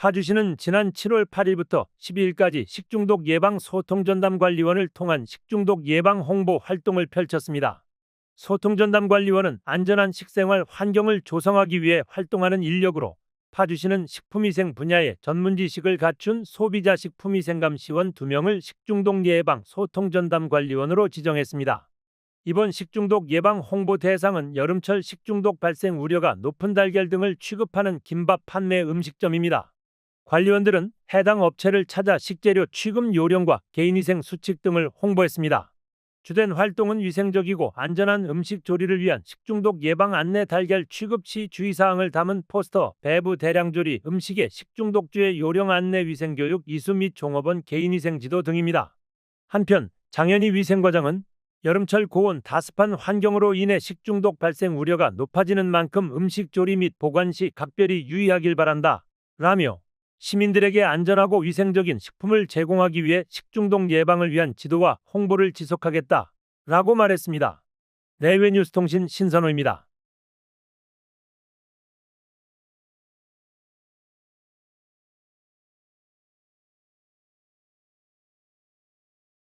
파주시는 지난 7월 8일부터 12일까지 식중독 예방 소통 전담 관리원을 통한 식중독 예방 홍보 활동을 펼쳤습니다. 소통 전담 관리원은 안전한 식생활 환경을 조성하기 위해 활동하는 인력으로 파주시는 식품위생 분야의 전문 지식을 갖춘 소비자 식품위생감시원 2명을 식중독 예방 소통 전담 관리원으로 지정했습니다. 이번 식중독 예방 홍보 대상은 여름철 식중독 발생 우려가 높은 달걀 등을 취급하는 김밥 판매 음식점입니다. 관리원들은 해당 업체를 찾아 식재료 취급 요령과 개인위생 수칙 등을 홍보했습니다. 주된 활동은 위생적이고 안전한 음식 조리를 위한 식중독 예방 안내 달걀 취급 시 주의사항을 담은 포스터, 배부 대량 조리, 음식의 식중독주의 요령 안내 위생교육 이수 및 종업원 개인위생 지도 등입니다. 한편 장현희 위생과장은 여름철 고온 다습한 환경으로 인해 식중독 발생 우려가 높아지는 만큼 음식 조리 및 보관 시 각별히 유의하길 바란다. 라며 시민들에게 안전하고 위생적인 식품을 제공하기 위해 식중독 예방을 위한 지도와 홍보를 지속하겠다. 라고 말했습니다. 내외뉴스통신 신선호입니다.